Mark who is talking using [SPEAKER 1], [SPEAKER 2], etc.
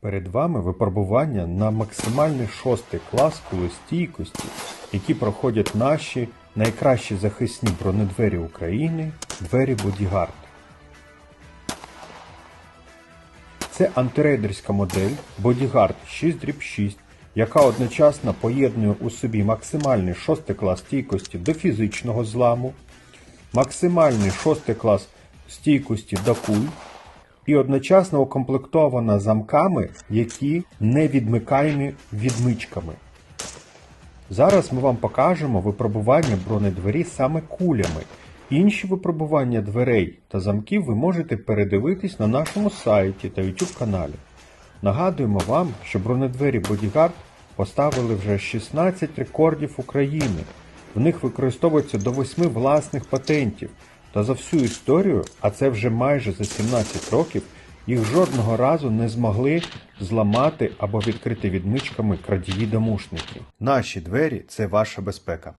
[SPEAKER 1] Перед вами випробування на максимальний шостий клас кулестійкості, які проходять наші найкращі захисні бронедвері України двері Bodyguard. Це антирейдерська модель Bodyguard 6-6, яка одночасно поєднує у собі максимальний шостий клас стійкості до фізичного зламу, максимальний шостий клас стійкості до куль і одночасно укомплектована замками, які не відмикаємі відмичками. Зараз ми вам покажемо випробування бронедвері саме кулями. Інші випробування дверей та замків ви можете передивитись на нашому сайті та YouTube каналі. Нагадуємо вам, що бронедвері Bodyguard поставили вже 16 рекордів України. В них використовується до 8 власних патентів. Та за всю історію, а це вже майже за 17 років, їх жодного разу не змогли зламати або відкрити відмичками крадії домушники. Наші двері це ваша безпека.